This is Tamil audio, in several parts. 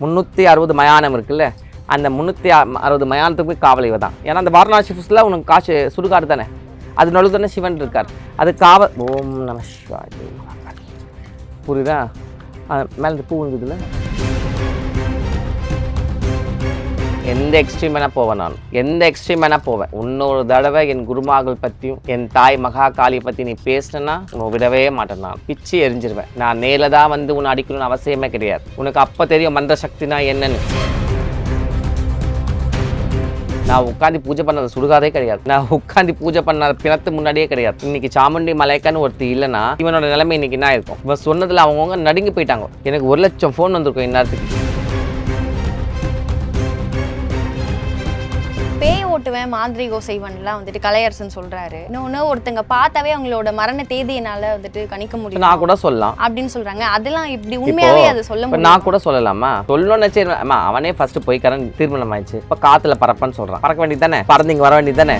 முந்நூற்றி அறுபது மயானம் இருக்குல்ல அந்த முந்நூற்றி அறுபது மயானத்துக்கு போய் காவல் இவ தான் ஏன்னா அந்த வாரணாசி ஃபுஸ்ல உனக்கு காசு சுடுகாடு தானே? அது நடுவு தானே சிவன் இருக்கார். அது காவல் ஓம் நம சிவாஜி புரியுதா? மேலே பூ இருந்ததுல எந்த எக்ஸ்ட்ரீம் வேணால் போவேன் நான். எந்த எக்ஸ்ட்ரீம் வேணால் போவேன். இன்னொரு தடவை என் குருமார்கள் பற்றியும் என் தாய் மகா காளியை பற்றி நீ பேசினா உன்னை விடவே மாட்டேன் நான். பிச்சு எரிஞ்சிருவேன். நான் நேரில் தான் வந்து உன்னை அடிக்கணும்னு அவசியமே கிடையாது. உனக்கு அப்போ தெரியும் மந்திர சக்தினா என்னன்னு. நான் உட்காந்து பூஜை பண்ணாத சுடுகாதே கிடையாது. நான் உட்காந்து பூஜை பண்ணாத பிணத்து முன்னாடியே கிடையாது. இன்னைக்கு சாமுண்டி மலைக்கான்னு ஒருத்தர் இல்லைன்னா இவனோட நிலைமை இன்னைக்கு என்ன இருக்கும் இவன் சொன்னதில் அவங்கவுங்க நடுங்கி போயிட்டாங்க. எனக்கு ஒரு லட்சம் ஃபோன் வந்திருக்கும் இந்நேரத்துக்கு. பேய் ஓட்டுவேன் மாந்திரிகோ செய்வன்லாம் வந்துட்டு கலையரசன் சொல்றாரு. இன்னொன்னு ஒருத்தங்க பார்த்தாவே அவங்களோட மரண தேதியினால வந்துட்டு கணிக்க முடியும். நான் கூட சொல்லலாம். அப்படின்னு சொல்றாங்க. அதெல்லாம் இப்படி உண்மையாவே அதை சொல்ல முடியும் நான் கூட சொல்லலாமா? சொல்லணும்னு சரி அம்மா அவனே ஃபர்ஸ்ட் போய்க்கறன் தீர்மானம் ஆயிடுச்சு இப்போ காத்துல பறப்பன்னு சொல்றான். பறக்க வேண்டியது தானே? பறந்து இங்க வர வேண்டியது தானே?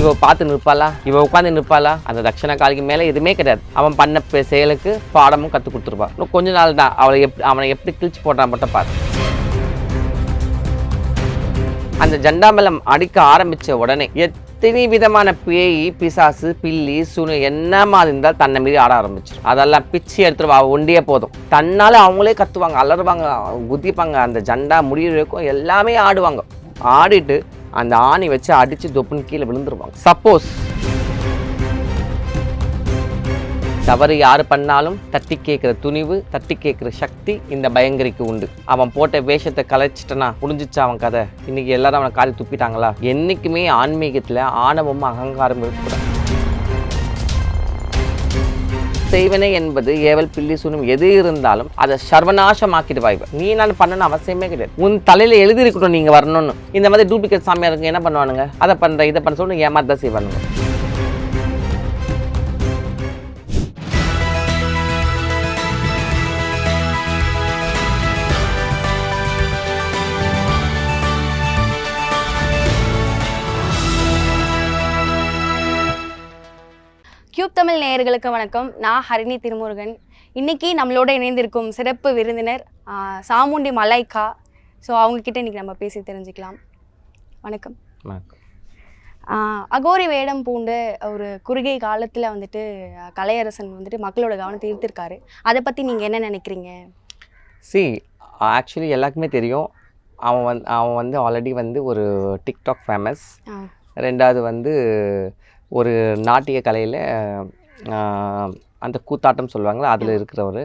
இவ பார்த்து நிற்பாளா? இவ உட்காந்து நிற்பாளா? அந்த தட்சண காலிக்கு மேல எதுவுமே கிடையாது. அவன் பண்ண செயலுக்கு பாடமும் கற்றுக் இன்னும் கொஞ்ச நாள் தான் அவளை எப்படி அவனை எப்படி கிழிச்சு போடுறான் மட்டும் பாரு. அந்த ஜண்டாமலம் அடிக்க ஆரம்பித்த உடனே எத்தனை விதமான பேய் பிசாசு பில்லி சுனு என்ன மாதிரி இருந்தால் தன்னை மீறி ஆட ஆரம்பிச்சிடும் அதெல்லாம் பிச்சு எடுத்துருவா ஒண்டியே போதும். தன்னால் அவங்களே கத்துவாங்க அலறுவாங்க குதிப்பாங்க அந்த ஜண்டா முடியிற எல்லாமே ஆடுவாங்க. ஆடிட்டு அந்த ஆணி வச்சு அடித்து தொப்புன்னு கீழே விழுந்துருவாங்க. சப்போஸ் தவறு யார் பண்ணாலும் தட்டி கேட்குற துணிவு தட்டி கேட்குற சக்தி இந்த பயங்கரிக்கு உண்டு. அவன் போட்ட வேஷத்தை கலைச்சிட்டனா முடிஞ்சிச்சு அவன் கதை? இன்னைக்கு எல்லாரும் அவனை காரி துப்பிட்டாங்களா? என்றைக்குமே ஆன்மீகத்தில் ஆணவமும் அகங்காரம் இருக்கக்கூடாது. செய்வனை என்பது ஏவல் பில்லி சுனும் எது இருந்தாலும் அதை சர்வநாசமாக்கிடுவாய் நீ நான் பண்ணணும் அவசியமே கிடையாது. உன் தலையில எழுதி இருக்கட்டும் நீங்க வரணும்னு. இந்த மாதிரி டூப்ளிகேட் சாமியாருங்க என்ன பண்ணுவானுங்க? அதை பண்ற இதை பண்ண சொல்லி ஏமாத்தான் செய்வானுங்க. கியூப் தமிழ் நேயர்களுக்கு வணக்கம். நான் ஹரிணி திருமுருகன். இன்னைக்கு நம்மளோட இணைந்திருக்கும் சிறப்பு விருந்தினர் சாமுண்டி மலைக்கா. ஸோ அவங்க கிட்ட இன்னைக்கு நம்ம பேசி தெரிஞ்சுக்கலாம். வணக்கம். அகோரி வேடம் பூண்டு ஒரு குறுகிய காலத்தில் வந்துட்டு கலையரசன் வந்துட்டு மக்களோட கவனத்தை ஈர்த்திருக்காரு. அதை பற்றி நீங்கள் என்ன நினைக்கிறீங்க? சி ஆக்சுவலி எல்லாருக்குமே தெரியும். அவன் வந்து அவன் வந்து ஆல்ரெடி வந்து ஒரு டிக்டாக் ஃபேமஸ் ரெண்டாவது வந்து ஒரு நாட்டிய கலையில் அந்த கூத்தாட்டம் சொல்லுவாங்களா அதில் இருக்கிறவர்.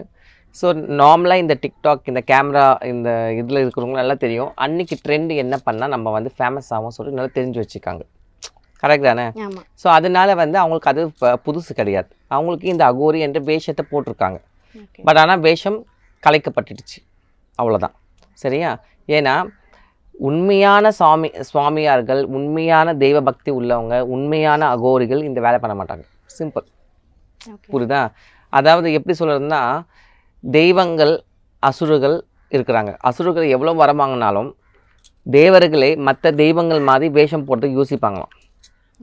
ஸோ நார்மலாக இந்த டிக்டாக் இந்த கேமரா இந்த இதில் இருக்கிறவங்க நல்லா தெரியும். அன்னைக்கு ட்ரெண்ட் என்ன பண்ணால் நம்ம வந்து ஃபேமஸ் ஆகும் சொல்லி நல்லா தெரிஞ்சு வச்சுக்காங்க. கரெக்ட் தானே? ஸோ அதனால வந்து அவங்களுக்கு அது புதுசு கிடையாது. அவங்களுக்கு இந்த அகோரி என்ற வேஷத்தை போட்டிருக்காங்க. பட் ஆனால் வேஷம் கலைக்கப்பட்டுடுச்சு. அவ்வளோதான் சரியா? ஏன்னா உண்மையான சாமி சுவாமியார்கள் உண்மையான தெய்வ பக்தி உள்ளவங்க உண்மையான அகோரிகள் இந்த வேலை பண்ண மாட்டாங்க. சிம்பிள் புரியுதா? அதாவது எப்படி சொல்கிறதுனா தெய்வங்கள் அசுரர்கள் இருக்கிறாங்க. அசுரர்கள் எவ்வளோ வரம் வாங்கினாலும் தேவர்களே மற்ற தெய்வங்கள் மாதிரி வேஷம் போட்டு யோசிப்பாங்களாம்.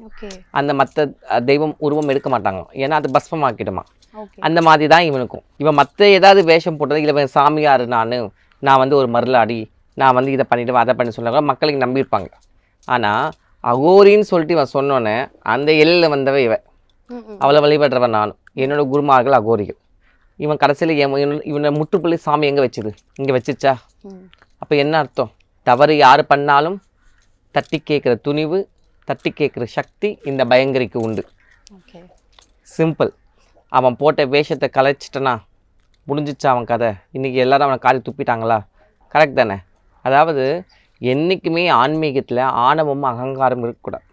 ஓகே அந்த மற்ற தெய்வம் உருவம் எடுக்க மாட்டாங்களாம். ஏன்னா அது பஸ்மமாக்கிடுமா ஓகே அந்த மாதிரி தான் இவனுக்கும். இவன் மற்ற ஏதாவது வேஷம் போட்டது இல்லை சாமியார் நான். நான் வந்து ஒரு மருளாடி நான் வந்து இதை பண்ணிவிடுவேன் அதை பண்ணி சொன்னாங்க மக்களுக்கு நம்பியிருப்பாங்க. ஆனால் அகோரின்னு சொல்லிட்டு இவன் சொன்னோன்னே அந்த எல்லையில் வந்தவ இவன். அவளை வழிபடுறவன் நான் என்னோட குருமார்கள் அகோரிகள். இவன் கடைசியில் இவன் முற்றுப்புள்ளி சாமி எங்கே வச்சுது? இங்கே வச்சுச்சா? அப்போ என்ன அர்த்தம்? தவறு யார் பண்ணாலும் தட்டி கேட்குற துணிவு தட்டி கேட்குற சக்தி இந்த பயங்கரிக்கு உண்டு. சிம்பிள். அவன் போட்ட வேஷத்தை கலைச்சிட்டனா முடிஞ்சிச்சு அவன் கதை? இன்றைக்கி எல்லாரும் அவனை காரி துப்பிட்டாங்களா? கரெக்ட் தானே? அதாவது என்றைக்குமே ஆன்மீகத்தில் ஆணவமும் அகங்காரம் இருக்கக்கூடாது.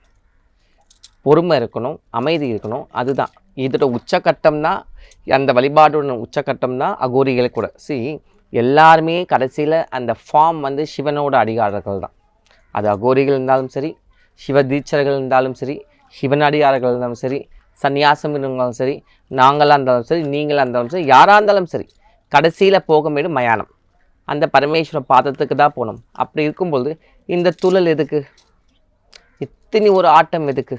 பொறுமை இருக்கணும் அமைதி இருக்கணும் அதுதான். இதோட உச்சக்கட்டம் தான் அந்த வழிபாடோட உச்சக்கட்டம் தான் அகோரிகள் கூட. சி எல்லாருமே கடைசியில் அந்த ஃபார்ம் வந்து சிவனோட அடிகாரர்கள் தான். அது அகோரிகள் இருந்தாலும் சரி சிவ தீட்சர்கள் இருந்தாலும் சரி சிவனடியார்கள் இருந்தாலும் சரி சந்நியாசம் இருந்தாலும் சரி நாங்களாக இருந்தாலும் சரி நீங்களாக இருந்தாலும் சரி யாராக இருந்தாலும் சரி கடைசியில் போக வேண்டிய மயானம். அந்த பரமேஸ்வர பாதத்துக்கு தான் போகணும் அப்படி இருக்கும்போது இந்த துழல் எதுக்கு? இத்தனி ஒரு ஆட்டம் எதுக்கு?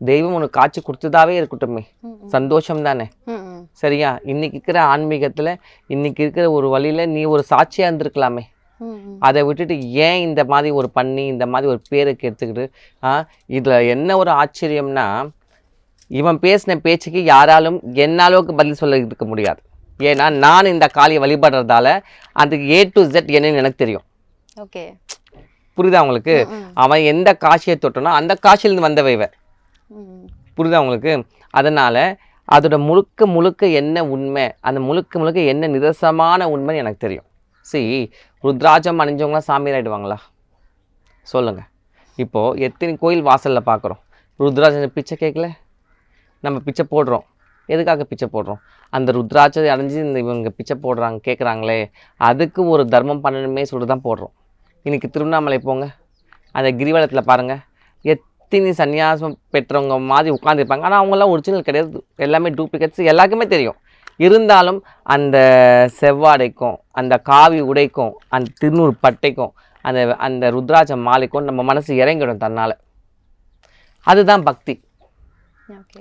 தெய்வம் உனக்கு காட்சி கொடுத்ததாவே இருக்கட்டுமே. சந்தோஷம் தானே. சரியா? இன்னைக்கு இருக்கிற ஆன்மீகத்தில் இன்னைக்கு இருக்கிற ஒரு வழியில் நீ ஒரு சாட்சியாக இருந்திருக்கலாமே. அதை விட்டுட்டு ஏன் இந்த மாதிரி ஒரு பண்ணி இந்த மாதிரி ஒரு பேருக்கு எடுத்துக்கிட்டு இதில் என்ன ஒரு ஆச்சரியம்னா இவன் பேசின பேச்சுக்கு யாராலும் என்ன அளவுக்கு பதில் சொல்ல இருக்க முடியாது. ஏன்னா நான் இந்த காளியை வழிபடுறதால அதுக்கு ஏ டு Z என்னன்னு எனக்கு தெரியும். ஓகே. புரியுதா உங்களுக்கு. அவன் எந்த காசியை தொட்டனோ அந்த காசியிலேருந்து வந்தவ இவ ம், புரியுதா உங்களுக்கு? அதனால் அதோட முழுக்க முழுக்க என்ன உண்மை? அந்த முழுக்க முழுக்க என்ன நிதர்சனமான உண்மைன்னு எனக்கு தெரியும். சரி ருத்ராஜம் அணிஞ்சவங்களாம் சாமியார் ஆயிடுவாங்களா? சொல்லுங்கள் இப்போது எத்தனை கோயில் வாசலில் பார்க்குறோம் ருத்ராஜன் பிச்சை கேட்கல நம்ம பிச்சை போடுறோம். எதுக்காக பிச்சை போடுறோம்? அந்த ருத்ராட்சத்தை அடைஞ்சு இந்த இவங்க பிச்சை போடுறாங்க கேட்குறாங்களே அதுக்கு ஒரு தர்மம் பண்ணணுமே சொல்லிட்டு தான் போடுறோம். இன்னைக்கு திருவண்ணாமலை போங்க. அந்த கிரிவலத்தில் பாருங்கள் எத்தனை சன்னியாசம் பெற்றவங்க மாதிரி உட்காந்துருப்பாங்க ஆனால் அவங்களாம் ஒரிஜினல் கிடையாது. எல்லாமே டூப்ளிகேட்ஸ் எல்லாருக்குமே தெரியும். இருந்தாலும் அந்த செவ்வாடைக்கும் அந்த காவி உடைக்கும் அந்த திருநூறு பட்டைக்கும் அந்த அந்த ருத்ராஜ மாலைக்கும் நம்ம மனசு இறங்கிடும் தன்னால். அதுதான் பக்தி.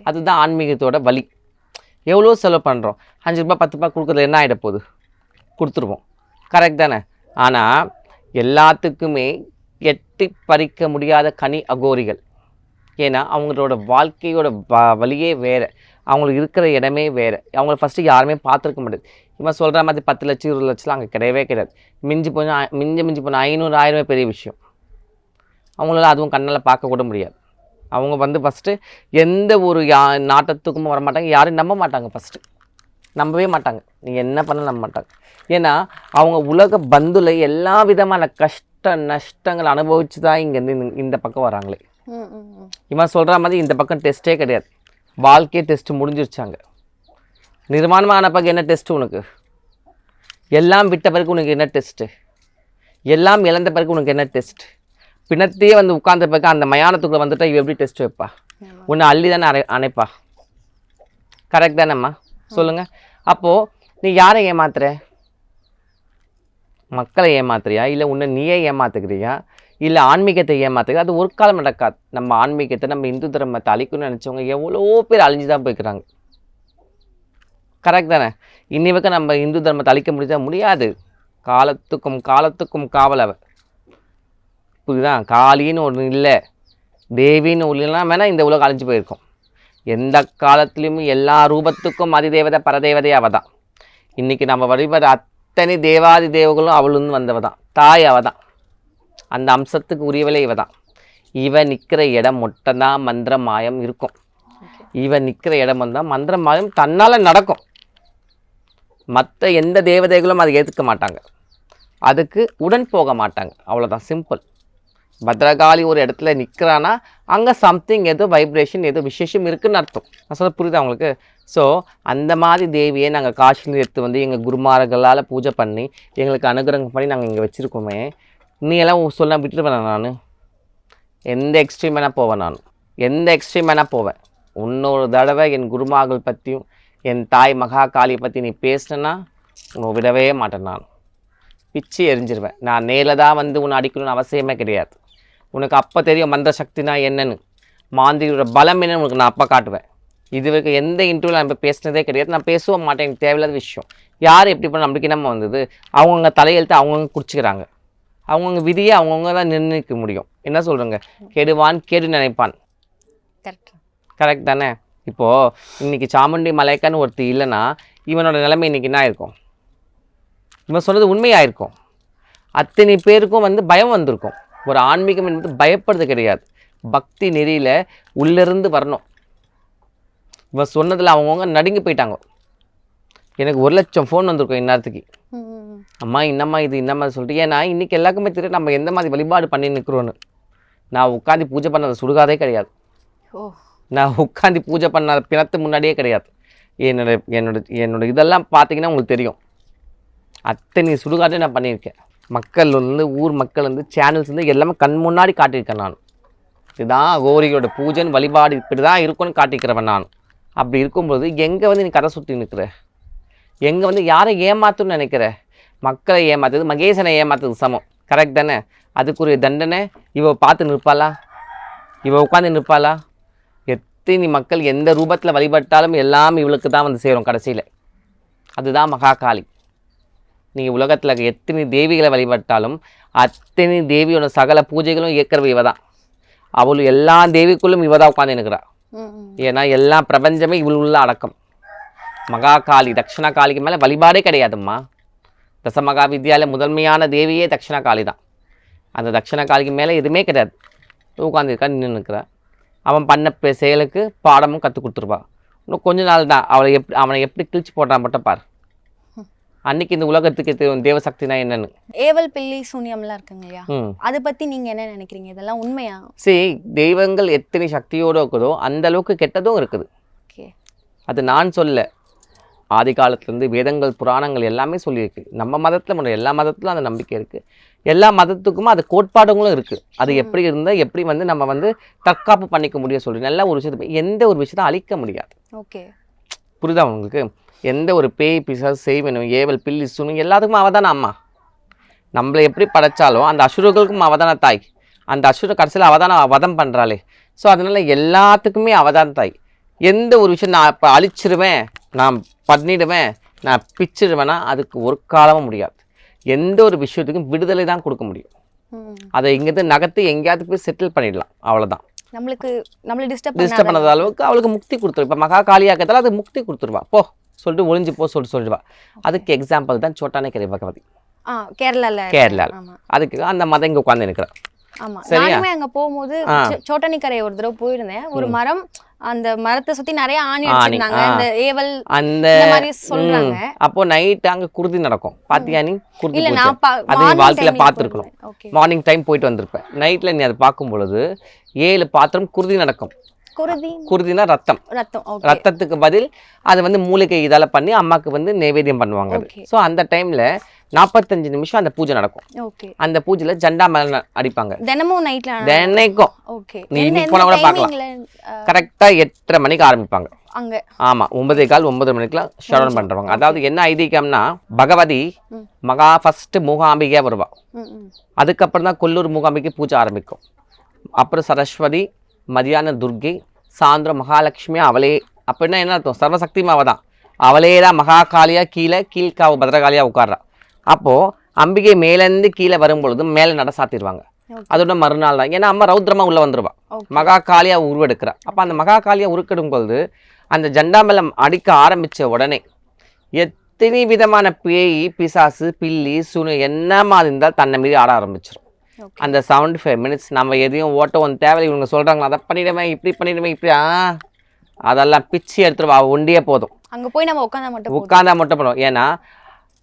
அதுதான் ஆன்மீகத்தோட வழி எவ்வளோ செலவு பண்ணுறோம் அஞ்சு ரூபாய் பத்து ரூபாய் கொடுக்குறது என்ன ஆகிட போகுது? கொடுத்துருவோம். கரெக்ட் தானே? ஆனால் எல்லாத்துக்குமே எட்டி பறிக்க முடியாத கனி அகோரிகள். ஏன்னா அவங்களோட வாழ்க்கையோட வ வழியே வேறு. அவங்களுக்கு இருக்கிற இடமே வேறு. அவங்கள ஃபஸ்ட்டு யாருமே பார்த்துருக்க முடியாது இவன் சொல்கிற மாதிரி பத்து லட்சம் இருபது லட்சம்லாம் அங்கே கிடையவே கிடையாது. மிஞ்சி போனால் மிஞ்சி மிஞ்சி போனால் ஐநூறு ஆயிரமே பெரிய விஷயம். அவங்களால அதுவும் கண்ணால் பார்க்க கூட முடியாது. அவங்க வந்து ஃபஸ்ட்டு எந்த ஒரு யா நாட்டத்துக்கும் வர மாட்டாங்க யாரும் நம்ப மாட்டாங்க ஃபஸ்ட்டு நம்பவே மாட்டாங்க. நீ என்ன பண்ண நம்ப மாட்டாங்க. ஏன்னா அவங்க உலக பந்துல எல்லா விதமான கஷ்ட நஷ்டங்கள் அனுபவிச்சு தான் இங்கேருந்து இந்த இந்த பக்கம் வராங்களே. இவன் சொல்கிற மாதிரி இந்த பக்கம் டெஸ்ட்டே கிடையாது. வாழ்க்கையே டெஸ்ட் முடிஞ்சிருச்சாங்க. நிர்மாணமான பக்கம் என்ன டெஸ்ட் உனக்கு? எல்லாம் விட்ட பிறகு உனக்கு என்ன டெஸ்ட்டு? எல்லாம் இழந்த பிறகு உனக்கு என்ன டெஸ்ட் பிணத்தையே வந்து உட்கார்ந்த அந்த மயானத்துக்குள்ள வந்துட்டா இவ எப்படி டெஸ்ட் வைப்பா. உன்னை அள்ளி தானே அணை அணைப்பா? கரெக்ட் தானேம்மா? சொல்லுங்க. அப்போ நீ யாரை ஏமாத்துற? மக்களை ஏமாத்துறியா? இல்லை உன்னை நீயே ஏமாத்துக்கிறியா? இல்லை ஆன்மீகத்தை ஏமாத்துக்கிறியா அது ஒரு காலம் நடக்காது. நம்ம ஆன்மீகத்தை நம்ம இந்து தர்மத்தை அழிக்கணும்னு நினச்சவங்க எவ்வளோ பேர் அழிஞ்சு தான் போய்க்கிறாங்க. கரெக்ட் தானே? இன்னி வரைக்கும் நம்ம இந்து தர்மத்தை அழிக்க முடியுதா முடியாது. காலத்துக்கும் காலத்துக்கும் காவல் அவ புரியுதா காளின்னு ஒன்று இல்லை. தேவின்னு ஒன்று இல்லைனா வேணால் இந்த உலகம் அழிஞ்சு போயிருக்கும். எந்த காலத்துலேயும் எல்லா ரூபத்துக்கும் அதிதேவதை பரதேவதை அவ தான் இன்றைக்கி நம்ம வழிபடுற அத்தனை தேவாதி தேவர்களும் அவளுந்து வந்தவ தான் தாய் அவ தான் அந்த அம்சத்துக்கு உரியவளே இவ தான் இவ நிற்கிற இடம் மட்டும்தான் மந்திர மாயம் இருக்கும். இவ நிற்கிற இடம் தான் மந்திர மாயம் தன்னால் நடக்கும். மற்ற எந்த தேவதைகளும் அதை ஏற்றுக்க மாட்டாங்க. அதுக்கு உடன் போக மாட்டாங்க. அவ்வளோதான் சிம்பிள் பத்ரகாளி ஒரு இடத்துல நிற்கிறான்னா அங்கே சம்திங் ஏதோ வைப்ரேஷன் ஏதோ விசேஷம் இருக்குன்னு அர்த்தம். நான் சொல்ல புரியுதா அவங்களுக்கு ஸோ அந்த மாதிரி தேவியை நாங்கள் காஷ்மீர் எடுத்து வந்து எங்கள் குருமார்களால் பூஜை பண்ணி எங்களுக்கு அனுகிரகம் பண்ணி நாங்கள் இங்கே வச்சுருக்கோமே. நீ எல்லாம் சொல்ல விட்டுருவேன் நான். எந்த எக்ஸ்ட்ரீம் வேணால் போவேன் நான். எந்த எக்ஸ்ட்ரீம் வேணால் போவேன். இன்னொரு தடவை என் குருமார்கள் பற்றியும் என் தாய் மகா காளியை பற்றி நீ பேசினேன்னா உன்னை விடவே மாட்டேன் நான். பிச்சு எரிஞ்சிருவேன். நான் நேரில் தான் வந்து உன்னை அடிக்கணும்னு அவசியமே கிடையாது. உனக்கு அப்போ தெரியும் மந்திர சக்தினா என்னன்னு. மாந்திரியோட பலம் என்னன்னு உனக்கு நான் அப்போ காட்டுவேன். இது வரைக்கும் எந்த இன்டர்வியூவில் நான் இப்போ பேசினதே கிடையாது. நான் பேசவும் மாட்டேன் எனக்கு தேவையில்லாத விஷயம். யார் எப்படி பண்ண நம்மளுக்கு என்னம்மா வந்தது? அவங்கவுங்க தலையெழுத்து அவங்கவுங்க குடிச்சிக்கிறாங்க. அவங்கவுங்க விதியை அவங்கவுங்க தான் நிர்ணயிக்க முடியும். என்ன சொல்கிறேங்க கெடுவான் கேடு நினைப்பான். கரெக்ட் கரெக்ட் தானே? இப்போது இன்னைக்கு சாமுண்டி மலைக்கான்னு ஒருத்தி இல்லைன்னா இவனோட நிலைமை இன்னைக்கு என்ன ஆயிருக்கும்? இவன் சொன்னது உண்மையாயிருக்கும் அத்தனை பேருக்கும் வந்து பயம் வந்திருக்கும். ஒரு ஆன்மீகம் என்பது பயப்படுறது கிடையாது. பக்தி நெறியில் உள்ளிருந்து வரணும். இவன் சொன்னதில் அவங்கவுங்க நடுங்கி போயிட்டாங்க. எனக்கு ஒரு லட்சம் ஃபோன் வந்திருக்கும் இந்நேரத்துக்கு. அம்மா என்னம்மா இது என்னம்மா சொல்லிட்டு ஏன்னா இன்றைக்கி எல்லாருக்குமே தெரியும் நம்ம எந்த மாதிரி வழிபாடு பண்ணி நிற்கிறோன்னு நான் உட்காந்து பூஜை பண்ண சுடுகாதே கிடையாது. ஓ. நான் உட்காந்து பூஜை பண்ண பிணத்து முன்னாடியே கிடையாது. என்னோட என்னோட என்னோட இதெல்லாம் பார்த்தீங்கன்னா உங்களுக்கு தெரியும். அத்தனை சுடுகாட்டே நான் பண்ணியிருக்கேன். மக்கள் வந்து ஊர் மக்கள் வந்து சேனல்ஸ் வந்து எல்லாமே கண் முன்னாடி காட்டியிருக்கேன் நான். இதுதான் கோரிகளோட பூஜைன்னு வழிபாடு இப்படி தான் இருக்கும்னு காட்டிக்கிறவன் நான். அப்படி இருக்கும்போது எங்கே வந்து நீ கதை சுற்றி நிற்கிற எங்கே வந்து யாரை ஏமாத்தணும்னு நினைக்கிற? மக்களை ஏமாத்துறது மகேசனை ஏமாத்துறது சமம். கரெக்ட் தானே? அதுக்குரிய தண்டனை இவ பார்த்து நிற்பாளா? இவ உட்காந்து நிற்பாளா? எத்தனை மக்கள் எந்த ரூபத்தில் வழிபட்டாலும் எல்லாம் இவளுக்கு தான் வந்து சேரும் கடைசியில். அதுதான் மகாகாளி. நீங்கள் உலகத்தில் எத்தனை தேவிகளை வழிபட்டாலும் அத்தனை தேவியோட சகல பூஜைகளும் இயக்கிறவ இவ தான். அவள் எல்லா தேவிக்குள்ளும் இவ தான் உட்காந்து ம். ஏன்னா எல்லா பிரபஞ்சமே இவள் உள்ள அடக்கம். மகாகாளி தட்சிணா காளிக்கு மேலே வழிபாடே கிடையாதும்மா. தசமகா வித்யாலய முதன்மையான தேவியே தட்சிணா காளி தான். அந்த தட்சிணா காளிக்கு மேலே எதுவுமே கிடையாது. உட்காந்துருக்கா நின்று நிற்கிறா. அவன் பண்ண செயலுக்கு பாடமும் கற்றுக் கொடுத்துருவா. இன்னும் கொஞ்ச நாள் தான். அவளை எப்படி அவனை எப்படி கிழிச்சு போட்டான் மட்டும் பார். அன்னைக்கு இந்த உலகத்துக்கு தேவசக்தினா என்னன்னு? ஏவல் பில்லி சூன்யம்லாம் இருக்குங்க இல்லையா அதை பத்தி நீங்க என்ன நினைக்கிறீங்க? இதெல்லாம் உண்மையா? சரி தெய்வங்கள் எத்தனை சக்தியோடு இருக்குதோ அந்த அளவுக்கு கெட்டதும் இருக்குது. ஓகே. அது நான் சொல்ல. ஆதி காலத்துலேருந்து வேதங்கள் புராணங்கள் எல்லாமே சொல்லியிருக்கு. நம்ம மதத்தில் மட்டும் எல்லா மதத்திலும் அந்த நம்பிக்கை இருக்குது எல்லா மதத்துக்கும் அது கோட்பாடுகளும் இருக்குது அது எப்படி இருந்தால் எப்படி வந்து நம்ம வந்து தற்காப்பு பண்ணிக்க முடியும் சொல்லி நல்ல ஒரு விஷயத்தை எந்த ஒரு விஷயத்தை அழிக்க முடியாது. ஓகே. புரியுதா உங்களுக்கு? எந்த ஒரு பேய் பிசாசு செய்வனும் ஏவல் பில்லி சுனு எல்லாத்துக்கும் அவ தானே அம்மா. நம்மளை எப்படி படைச்சாலும் அந்த அசுரர்களுக்கும் அவ தானே தாய். அந்த அசுர கடைசியில் அவ தானே வதம் பண்ணுறாளே ஸோ அதனால எல்லாத்துக்குமே அவ தான் தாய். எந்த ஒரு விஷயம் நான் இப்போ அழிச்சிருவேன் நான் பண்ணிடுவேன் நான் பிச்சிடுவேன்னா அதுக்கு ஒரு காலமும் முடியாது. எந்த ஒரு விஷயத்துக்கும் விடுதலை தான் கொடுக்க முடியும். அதை இங்கேருந்து நகர்த்தி எங்கேயாவது போய் செட்டில் பண்ணிடலாம். அவ்வளோதான் நம்மளுக்கு நம்மள டிஸ்டர்ப் டிஸ்டர்ப் பண்ணாத. அளவுக்கு அவளுக்கு முக்தி கொடுத்துரு. இப்போ மகா காளியாக்கத்தால் அது முக்தி கொடுத்துருவா. போ சொல்லிட்டு ஒளிஞ்சு போ சொல்லிட்டு சொல்லிடுவா. அதுக்கு எக்ஸாம்பிள் தான் சோட்டானேக்கரை பகவதி. ஆ கேரளால. ஆமா. அதுக்கு அந்த மதம் இங்கே உட்காந்து இருக்கிறா ஆமா? நானுமே அங்க போகும்போது. சோ- சோட்டனிக்கரை ஒரு தடவை போயிருந்தேன். ஒரு மரம் அந்த மரத்தை சுத்தி நிறைய ஆணி ஆ. இந்த ஏவல் அந்த மாதிரி சொல்றாங்க. அப்போ நைட் அங்கே குருதி நடக்கும். பாத்தியா நீ? குருதி இல்ல நான் அது வாழ்க்கையில. Okay. மார்னிங் டைம் போயிட்டு வந்திருப்பேன் நைட்டில் நீ அதை பார்க்கும் பொழுது ஏழு பாத்திரம் குருதி நடக்கும். குருதி? குருதினா ரத்தம். ரத்தம் ரத்தத்துக்கு பதில் அது வந்து மூலிகை இதால பண்ணி அம்மாக்கு வந்து நைவேத்தியம் பண்ணுவாங்க. ஸோ அந்த டைம்ல நாற்பத்தஞ்சு நிமிஷம் அந்த பூஜை நடக்கும். அந்த பூஜையில ஜெண்டா மேல அடிப்பாங்க. தினமும் நைட்ல தினைக்கும். நீ இன்னைக்கு போனா கூட பார்க்கலாம். கரெக்டா எட்டரை மணிக்கு ஆரம்பிப்பாங்க. ஆமா ஒன்பதே கால் ஒன்பது மணிக்கெல்லாம் ஷரவணம் பண்றவங்க. அதாவது என்ன ஐதீகம்னா பகவதி. மகா ஃபர்ஸ்ட் மூகாம்பிகையா வருவா. அதுக்கப்புறம் தான் கொல்லூர் மூகாம்பிகை பூஜை ஆரம்பிக்கும். அப்புறம் சரஸ்வதி மதியான துர்கை சாயந்தரம் மகாலட்சுமி அவளே. அப்படின்னா என்ன அர்த்தம்? சர்வசக்தியும் அவ தான் அவளே தான் மகாகாளியா கீழே கீழ்காவு பத்ரகாளியா உட்கார்றா. அப்போ அம்பிகை மேலேருந்து கீழே வரும்பொழுது மேலே நட சாத்திடுவாங்க. அதோட மறுநாள் தான். ஏன்னா அம்மா ரௌத்ரமா உள்ள Okay. மகா காளியா உருவெடுக்கிறா. அப்போ அந்த மகா காளியா உருக்கெடும் பொழுது அந்த ஜண்டாமலம் அடிக்க ஆரம்பிச்ச உடனே எத்தனை விதமான பேய் பிசாசு பில்லி சுனு என்ன மாதிரி இருந்தால் தன்னை மீறி ஆட ஆரம்பிச்சிடும். அந்த செவன்டி ஃபைவ் மினிட்ஸ் நம்ம எதையும் ஓட்ட ஒன்று தேவை இவங்க சொல்கிறாங்களா அதை பண்ணிடுவேன் இப்படி பண்ணிடுவேன் இப்படி. ஆ அதெல்லாம் பிச்சு எடுத்துருவா ஒண்டியே போதும். அங்க போய் நம்ம உட்காந்தா மட்டும் போதும். உட்காந்தா மட்டும் பண்ணுவோம் ஏன்னா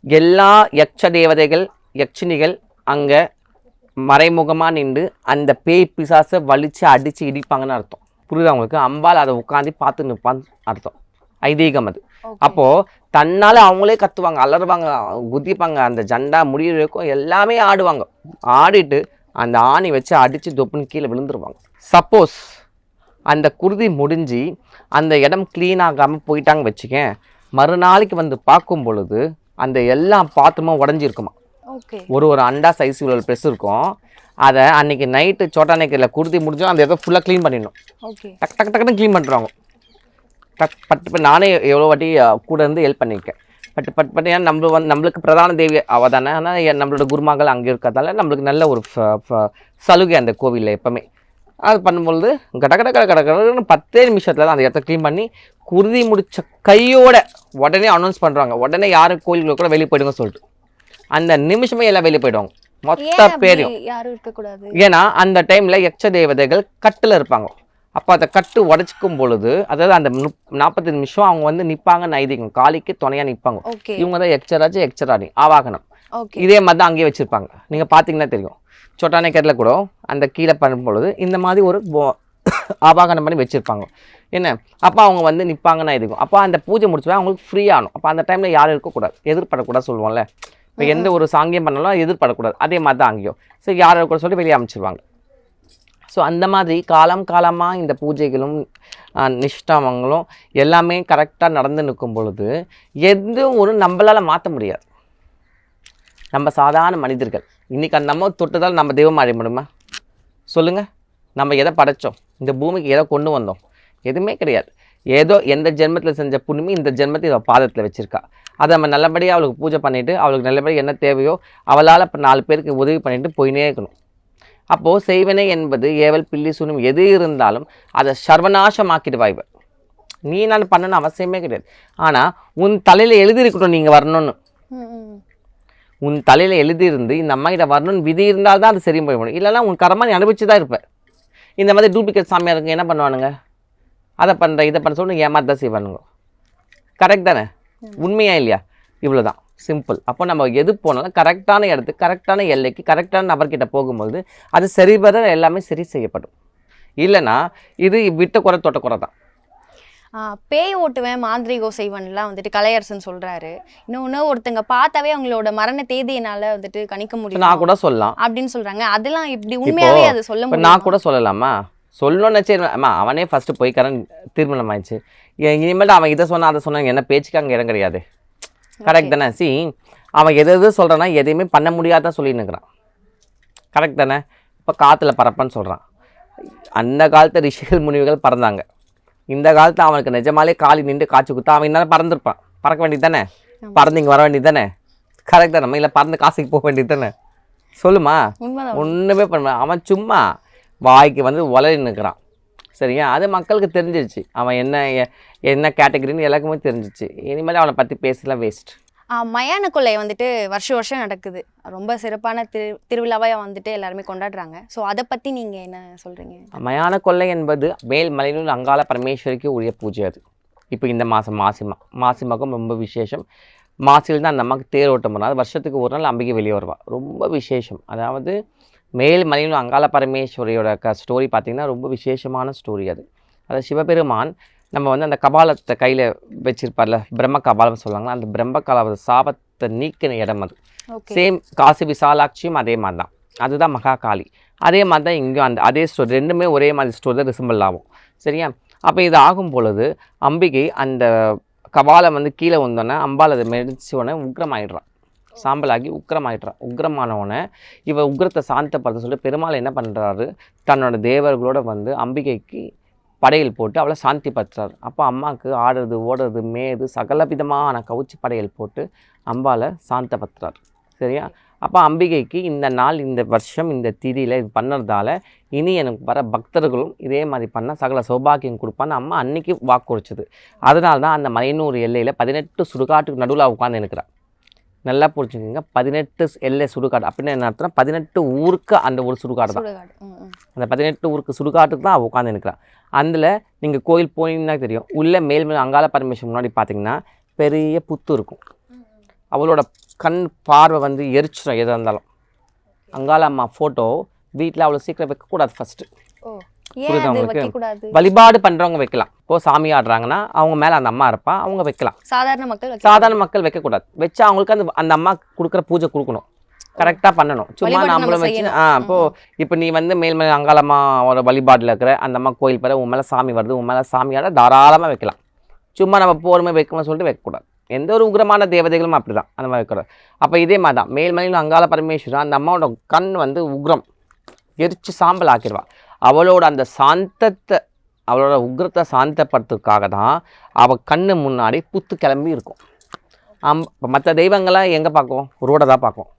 எல்லா யக்ஷ தேவதைகள் யக்ஷினிகள் அங்கே மறைமுகமாக நின்று அந்த பேய் பிசாசை வலிச்சு அடித்து இடிப்பாங்கன்னு அர்த்தம். புரியுதா உங்களுக்கு? அம்பாள் அதை உட்காந்து பார்த்து நிற்பான்னு அர்த்தம். ஐதீகம் அது. அப்போது தன்னால் அவங்களே கத்துவாங்க அலறுவாங்க குதிப்பாங்க அந்த ஜண்டா வரைக்கும் எல்லாமே ஆடுவாங்க. ஆடிட்டு அந்த ஆணி வச்சு அடித்து தொப்புன்னு கீழே விழுந்துருவாங்க. சப்போஸ் அந்த குருதி முடிஞ்சு அந்த இடம் க்ளீன் ஆகாமல் போயிட்டாங்க வச்சுக்கேன் மறுநாளைக்கு வந்து பார்க்கும் பொழுது அந்த எல்லா பாத்திரமும் உடஞ்சிருக்குமா. ஓகே. ஒரு ஒரு அண்டா சைஸ் இவ்வளோ பெருசு இருக்கும். அதை அன்னைக்கு நைட்டு சோட்டானைக்கில் குருதி முடிஞ்சோம் அந்த இதை ஃபுல்லாக க்ளீன் பண்ணிடணும். ஓகே. டக் டக் டக்குன்னு க்ளீன் பண்ணுறாங்க டக் பட்டு பட்டு நானே எவ்வளோ வாட்டி கூட இருந்து ஹெல்ப் பண்ணியிருக்கேன். பட்டு பட்டு பட்டு ஏன்னா நம்ம வந்து நம்மளுக்கு பிரதான தேவி அவள் தானே ஆனால் நம்மளோட குருமார்கள் அங்கே இருக்கிறதால நம்மளுக்கு நல்ல ஒரு சலுகை அந்த கோவிலில் எப்போவுமே. அது பண்ணும்பொழுது கட கட கட கட கடன்னு பத்தே நிமிஷத்தில் தான் அந்த இடத்த க்ளீன் பண்ணி குருதி முடிச்ச கையோட உடனே அனௌன்ஸ் பண்ணுறாங்க உடனே யாரும் கோயிலுக்குள்ள கூட வெளியே போயிடுங்க சொல்லிட்டு. அந்த நிமிஷமே எல்லாம் வெளியே போயிடுவாங்க. மொத்த பேரையும். ஏன்னா அந்த டைம்ல யக்ஷ தேவதைகள் கட்டுல இருப்பாங்க. அப்போ அந்த கட்டு உடைச்சிக்கும் பொழுது அதாவது அந்த நாற்பத்தி நிமிஷம் அவங்க வந்து நிற்பாங்கன்னு ஐதீகம் காளிக்கு துணையா நிற்பாங்க இவங்க தான் யக்ஷராஜ் யக்ஷராணி ஆவாகனம். இதே மாதிரி தான் அங்கேயே வச்சிருப்பாங்க. நீங்க பார்த்தீங்கன்னா தெரியும். சொட்டானைக்கரில் கூட அந்த கீழே பண்ணும் பொழுது இந்த மாதிரி ஒரு போ- ஆவாகனம் பண்ணி வச்சிருப்பாங்க. என்ன? அப்போ அவங்க வந்து நிற்பாங்கன்னு ஐதீகம் அப்போ அந்த பூஜை முடிச்சுவே அவங்களுக்கு ஃப்ரீ ஆகணும். அப்போ அந்த டைம்ல யாரும் இருக்கக்கூடாது. எதிர்படக்கூடாது சொல்லுவோம்ல. இப்போ எந்த ஒரு சாங்கியம் பண்ணாலும் எதிர்படக்கூடாது அதே மாதிரி தான் அங்கேயும். சரி யாரும் கூட சொல்லி வெளியே அமைச்சிருவாங்க. ஸோ அந்த மாதிரி காலம் காலமாக இந்த பூஜைகளும் நிஷ்டாமங்களும் எல்லாமே கரெக்டாக நடந்து நிற்கும் பொழுது எதுவும் ஒரு நம்மளால் மாற்ற முடியாது. நம்ம சாதாரண மனிதர்கள். இன்னைக்கு அந்த நம்ம தொட்டதால் நம்ம தெய்வம் அடைய முடியுமா? சொல்லுங்கள் நம்ம எதை படைச்சோம்? இந்த பூமிக்கு எதை கொண்டு வந்தோம்? எதுவுமே கிடையாது. ஏதோ எந்த ஜென்மத்தில் செஞ்ச புண்ணியமே இந்த ஜென்மத்தை இவள் பாதத்தில் வச்சுருக்கா. அதை நம்ம நல்லபடியாக அவளுக்கு பூஜை பண்ணிவிட்டு அவளுக்கு நல்லபடியாக என்ன தேவையோ அவளால் இப்போ நாலு பேருக்கு உதவி பண்ணிட்டு போயினே இருக்கணும். அப்போது செய்வனே என்பது ஏவல் பில்லி சுனும் எது இருந்தாலும் அதை சர்வநாசமாக்கிடுவா இவ. நீ நான் பண்ணணும் அவசியமே கிடையாது. ஆனால் உன் தலையில் எழுதியிருக்கணும் நீங்கள் வரணும்னு. உன் தலையில் எழுதியிருந்து இந்த அம்மா கிட்ட வரணும்னு விதி இருந்தால் தான் அது சரி போய் முடியும். இல்லைன்னா உன் கரமாக நீ அனுபவிச்சு தான் இருப்ப. இந்த மாதிரி டூப்ளிகேட் சாமியாருங்க என்ன பண்ணுவானுங்க? அதை பண்ணுற இதை பண்ண சொல்லி ஏமாத்த தான் செய்வானுங்க. கரெக்ட் தானே? உண்மையா இல்லையா? இவ்வளோ தான் சிம்பிள் அப்போ நம்ம எது போனாலும் கரெக்டான இடத்துக்கு கரெக்டான எல்லைக்கு கரெக்டான நபர்கிட்ட போகும்போது அது சரிவர எல்லாமே சரி செய்யப்படும். இல்லைன்னா இது விட்ட குறை தொட்ட குறை தான் பேய் ஓட்டுவேன் மாந்திரிகம் செய்வன்லாம் வந்துட்டு கலையரசன் சொல்றாரு. இன்னொன்னு ஒருத்தங்க பார்த்தாவே அவங்களோட மரண தேதியினால வந்துட்டு கணிக்க முடியும். நான் கூட சொல்லலாம். அப்படின்னு சொல்றாங்க. அதெல்லாம் இப்படி உண்மையாவே அது சொல்ல முடியும்? நான் கூட சொல்லலாமா? சொல்லணும்னு சரி அம்மா அவனே ஃபஸ்ட்டு போய்க்காரன் திருமணம் ஆயிடுச்சு. இனிமேல் அவன் இதை சொன்னா அதை சொன்னா என்ன பேச்சுக்கு அங்கே இடம் கிடையாது. கரெக்ட் தானே? சி அவன் எது எது சொல்கிறான்னா எதையுமே பண்ண முடியாதான் சொல்லின்னு இருக்கிறான். கரெக்ட் தானே? இப்போ காற்றுல பறப்பன்னு சொல்கிறான் அந்த காலத்து ரிஷிகள் முனிவுகள் பறந்தாங்க. இந்த காலத்தில் அவனுக்கு நிஜமாலே காலி நின்று காய்ச்சி கொடுத்தா அவன் என்ன பறந்துருப்பான். பறக்க வேண்டியது தானே பறந்து இங்கே வர வேண்டியது தானே கரெக்ட் தானே? இல்லை பறந்து காசுக்கு போக வேண்டியது தானே சொல்லுமா ஒன்றுமே பண்ண அவன் சும்மா வாய்க்கு வந்து உலறி நிற்கிறான் சரியா? அது மக்களுக்கு தெரிஞ்சிருச்சு. அவன் என்ன என்ன கேட்டகரின்னு எல்லாருக்குமே தெரிஞ்சிச்சு இனிமேல் அவனை பற்றி பேசலாம் வேஸ்ட் ஆ, மயான கொள்ளை வந்துட்டு வருஷம் வருஷம் நடக்குது. ரொம்ப சிறப்பான திரு திருவிழாவாக வந்துட்டு எல்லாருமே கொண்டாடுறாங்க. ஸோ அதை பற்றி நீங்கள் என்ன சொல்கிறீங்க மயான கொள்ளை என்பது மேல்மலையிலும் அங்காள பரமேஸ்வரிக்கு உரிய பூஜை அது. இப்போ இந்த மாதம் மாசிமா மாசிமாக்கும் ரொம்ப விசேஷம். மாசியில் தான் அந்த அம்மாவுக்கு தேர் ஓட்டம் பண்ணாது வருஷத்துக்கு ஒரு நாள் அம்பிகை வெளியே வருவா. ரொம்ப விசேஷம். அதாவது மேல்மலையிலும் அங்காள பரமேஸ்வரியோட க ஸ்டோரி பார்த்திங்கன்னா ரொம்ப விசேஷமான ஸ்டோரி அது. அதாவது சிவபெருமான் நம்ம வந்து அந்த கபாலத்தை கையில் வச்சிருப்பார்ல பிரம்ம கபாலம் சொல்லுவாங்களா அந்த பிரம்ம கபால சாபத்தை நீக்கின இடம் அது. சேம் காசி விசாலாட்சியும் அதே மாதிரி தான் அதுதான் மகா காளி அதே மாதிரி தான் இங்கேயும் அந்த அதே ஸ்டோரி ரெண்டுமே ஒரே மாதிரி ஸ்டோரி தான் ரிசம்பிள் ஆகும். சரியா? அப்போ இது ஆகும் பொழுது அம்பிகை அந்த கபாலம் வந்து கீழே வந்தோடனே அம்பாள் அதை மெடிச்ச உடனே உக்ரமாயிடுறான். சாம்பலாகி உக்ரமாயிடுறான். உக்ரமானவொடனே இவ உக்ரத்தை சாந்தப்படுத்த சொல்லி பெருமாள் என்ன பண்ணுறாரு தன்னோட தேவர்களோட வந்து அம்பிகைக்கு படையல் போட்டு அவளை சாந்தி பற்றார். அப்போ அம்மாவுக்கு ஆடுறது ஓடுறது மேது சகல விதமான கவுச்சி படையல் போட்டு அம்பாவை சாந்தப்படுத்துறாரு சரியா? அப்போ அம்பிகைக்கு இந்த நாள் இந்த வருஷம் இந்த திதியில் இது பண்ணறதால இனி எனக்கு வர பக்தர்களும் இதே மாதிரி பண்ணால் சகல சௌபாகியம் கொடுப்பான்னு அம்மா அன்னைக்கு வாக்குறிச்சது அதனால தான் அந்த மலையனூர் எல்லையில் பதினெட்டு சுடுகாட்டுக்கு நடுவில் உட்காந்து இருக்கிறா நல்லா புரிஞ்சுக்கோங்க. பதினெட்டு எல்லை சுடுகாடு. அப்படின்னு என்ன அர்த்தம் பதினெட்டு ஊருக்கு அந்த ஒரு சுடுகாடு. தான் அந்த பதினெட்டு ஊருக்கு சுடுகாட்டுக்கு தான் உட்காந்து நிற்கிறான் அதில் நீங்கள் கோயில் போனீங்கன்னா தெரியும். உள்ளே மேல் மேல் அங்காள பரமேஸ்வரன் முன்னாடி பார்த்தீங்கன்னா பெரிய புத்து இருக்கும். அவளோட கண் பார்வை வந்து எரிச்சிடும் எதாக இருந்தாலும். அங்காள அம்மா ஃபோட்டோ வீட்டில் அவ்வளோ சீக்கிரம் வைக்கக்கூடாது ஃபஸ்ட்டு புரியுதா வழிபாடு பண்ணுறவங்க வைக்கலாம். இப்போ சாமி ஆடுறாங்கன்னா அவங்க மேலே அந்த அம்மா இருப்பா அவங்க வைக்கலாம். சாதாரண மக்கள் சாதாரண மக்கள் வைக்கக்கூடாது. வச்சா அவங்களுக்கு அந்த அந்த அம்மா கொடுக்குற பூஜை கொடுக்கணும். கரெக்டாக பண்ணணும். சும்மா நம்மளும் வச்சு. ஆ இப்போ இப்போ நீ வந்து மேல் மேல் அங்காளம்மா ஒரு வழிபாட்டில் இருக்கிற அந்த அம்மா கோயில் பேர உன் மேலே சாமி வருது உன் மேலே சாமியாட தாராளமாக வைக்கலாம். சும்மா நம்ம போருமே வைக்கணும்னு சொல்லிட்டு வைக்கக்கூடாது. எந்த ஒரு உக்ரமான தேவதைகளும் அப்படி தான் அந்த மாதிரி வைக்கக்கூடாது. அப்போ இதே மாதிரி தான் மேல் மலையில் அங்காள பரமேஸ்வரன் அந்த அம்மாவோட கண் வந்து உக்ரம். எரிச்சு சாம்பல் ஆக்கிடுவா. அவளோட அந்த சாந்தத்தை அவளோட உக்ரத்தை சாந்தப்படுத்துறதுக்காக தான் அவள் கண்ணு முன்னாடி புத்து கிளம்பி இருக்கும். அம் மற்ற தெய்வங்களாம் எங்கே பார்க்கும்? ரோடை தான் பார்க்கும்.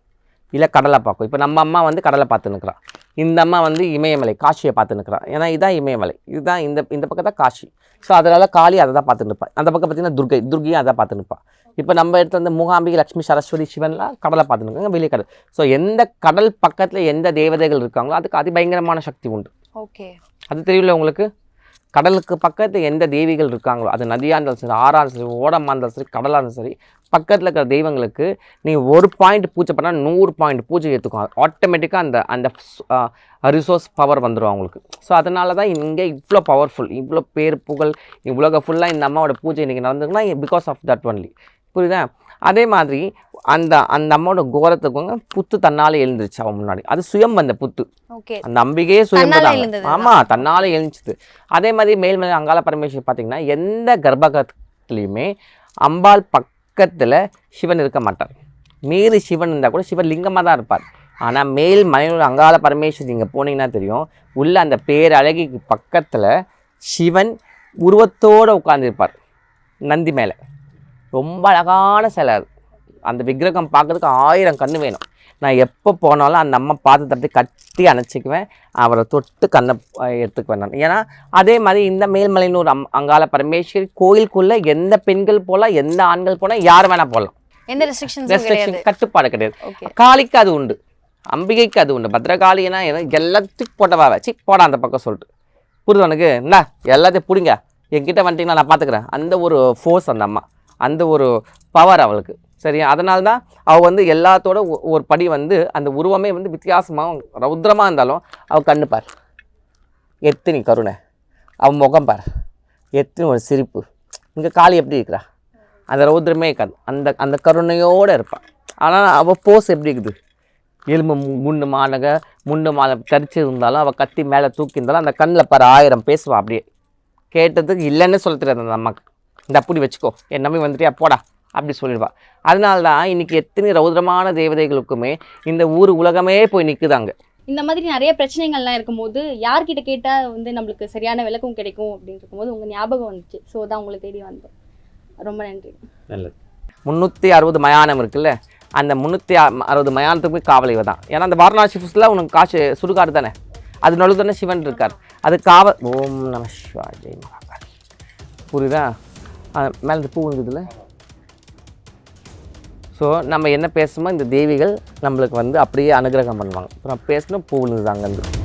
இல்லை கடலை பார்க்கும். இப்போ நம்ம அம்மா வந்து கடலை பார்த்து நிற்கிறான் இந்த அம்மா வந்து இமயமலை காஷியை பார்த்து நிற்கிறான் ஏன்னா இதான் இமயமலை. இதுதான் இந்த இந்த பக்கம் தான் காசி. ஸோ அதனால் காளி அதை தான் பார்த்து நிற்பாள் அந்த பக்கம் பார்த்தீங்கன்னா துர்கை துர்கையும் அதை பார்த்து நிற்பாள் இப்போ நம்ம எடுத்து வந்து மூகாம்பிகை லட்சுமி சரஸ்வதி சிவன்லாம் கடலை பார்த்து நிற்காங்க வெளியே கடல். ஸோ எந்த கடல் பக்கத்தில் எந்த தேவதைகள் இருக்காங்களோ அதுக்கு அதிபயங்கரமான சக்தி உண்டு. ஓகே. அது தெரியல உங்களுக்கு? கடலுக்கு பக்கத்து எந்த தேவிகள் இருக்காங்களோ அது நதியாக இருந்தாலும் சரி ஆறாக இருந்தாலும் சரி ஓடமாக இருந்தாலும் சரி கடலாக இருந்தாலும் சரி பக்கத்தில் இருக்கிற தெய்வங்களுக்கு நீங்கள் ஒரு பாயிண்ட் பூஜை பண்ணால் நூறு பாயிண்ட் பூஜை ஏற்றுக்கும் ஆட்டோமேட்டிக்காக அந்த அந்த ரிசோர்ஸ் பவர் வந்துடும் அவங்களுக்கு. ஸோ அதனால தான் இங்கே இவ்வளோ பவர்ஃபுல் இவ்வளோ பேர் புகழ் உலக ஃபுல்லாக இந்த அம்மாவோட பூஜை இன்றைக்கி நடந்துக்குன்னா பிகாஸ் ஆஃப் தட் ஒன்லி புரியுதா? அதே மாதிரி அந்த அந்த அம்மாவோட கோரத்துக்குங்க புத்து தன்னால் எழுந்துருச்சு அவன் முன்னாடி. அது சுயம் வந்த புத்து. ஓகே. அந்த அம்பிகையே தன்னால சுயம்பதாங்க எழுந்தது ஆமா தன்னால எழுந்துச்சுது. அதே மாதிரி மேல்மலை அங்காள பரமேஸ்வரி பார்த்தீங்கன்னா எந்த கர்ப்பகத்துலேயுமே அம்பாள் பக்கத்துல சிவன் இருக்க மாட்டார். மீறி சிவன் இருந்தால் கூட சிவன் லிங்கமாக தான் இருப்பார். ஆனால் மேல் மலையூர் அங்காள பரமேஸ்வரி நீங்கள் போனீங்கன்னா தெரியும் உள்ள அந்த பேரழகிக்கு பக்கத்தில் சிவன் உருவத்தோடு உட்கார்ந்திருப்பார். நந்தி மேலே. ரொம்ப அழகான சிலை அது. அந்த விக்கிரகம் பார்க்கறதுக்கு ஆயிரம் கண்ணு வேணும். நான் எப்போ போனாலும் அந்த அம்மா அப்படி கட்டி அணைச்சிக்குவேன். அவரை தொட்டு கண்ணை எடுத்துக்குவேன் நான். ஏன்னா அதே மாதிரி இந்த மேல்மலைன்னு ஒரு அம் அங்காள பரமேஸ்வரி கோயிலுக்குள்ளே எந்த பெண்கள் போகலாம் எந்த ஆண்கள் போனால் யார் வேணால் போகலாம் எந்த ரெஸ்ட்ரிக்ஷன்ஸும் கிடையாது. ரெஸ்ட்ரிக்ஷன் கட்டுப்பாடு கிடையாது. காளிக்கு அது உண்டு. அம்பிகைக்கு அது உண்டு. பத்ரகாளினா எல்லாத்துக்கும் போட்டவா வச்சு போடா அந்த பக்கம் சொல்லிட்டு. புரியுது உனக்கு? என்ன எல்லாத்தையும் பிடிங்க. என்கிட்ட வந்துட்டீங்கன்னா நான் பார்த்துக்கிறேன் அந்த ஒரு ஃபோர்ஸ் அந்த அம்மா. அந்த ஒரு பவர் அவளுக்கு சரியா? அதனால தான் அவள் வந்து எல்லாத்தோட ஒ- ஒரு படி வந்து அந்த உருவமே வந்து வித்தியாசமாக ரௌத்ரமாக இருந்தாலும் அவள் கண்ணு பார். எத்தினி கருணை. அவன் முகம் பார். எத்தனை ஒரு சிரிப்பு. இங்கே காளி எப்படி இருக்கிறா? அந்த ரௌத்ரமே இருக்காது அந்த அந்த கருணையோடு இருப்பாள் ஆனால் அவள் போஸ் எப்படி இருக்குது? எலும்பு மு- முன்னு மானக முன்னு மான தரிச்சு இருந்தாலும் அவள் கத்தி மேலே தூக்கி இருந்தாலும் அந்த கண்ணில் பாரு ஆயிரம் பேசுவாள் அப்படியே. கேட்டதுக்கு இல்லைன்னு சொல்ல தெரியாது அந்த அம்மாக்கு. இந்த அப்படி வச்சுக்கோ. என் நம்பி வந்துட்டியா? போடா அப்படி சொல்லிடுவா. அதனால தான் இன்னைக்கு எத்தனை ரௌத்ரமான தேவதைகளுக்குமே இந்த ஊர் உலகமே போய் நிற்குதாங்க இந்த மாதிரி நிறைய பிரச்சனைகள்லாம் இருக்கும்போது யார்கிட்ட கேட்டால் வந்து நம்மளுக்கு சரியான விளக்கம் கிடைக்கும் அப்படின்னு இருக்கும்போது உங்கள் ஞாபகம் வந்துச்சு. ஸோ தான் உங்களை தேடி வந்தோம். ரொம்ப நன்றி. நல்லது. முந்நூற்றி அறுபது மயானம் இருக்குல்ல? அந்த முந்நூற்றி அறுபது மயானத்துக்கு காவல் இவ தான் ஏன்னா அந்த வாரணாசி ஃபுஸ்டில் உனக்கு காசு சுடுகாடு தானே? அது நடுவு தானே சிவன் இருக்கார். அது காவல் ஓம் நம சிவாய ஜெய் மகாகாளி புரியுதா? மேலே இந்த பூ இருக்குதுல்ல ஸோ நம்ம என்ன பேசுமோ இந்த தேவிகள் நம்மளுக்கு வந்து அப்படியே அனுகிரகம் பண்ணுவாங்க. அப்புறம் பேசணும் பூ விழுந்துது அங்கேருந்து.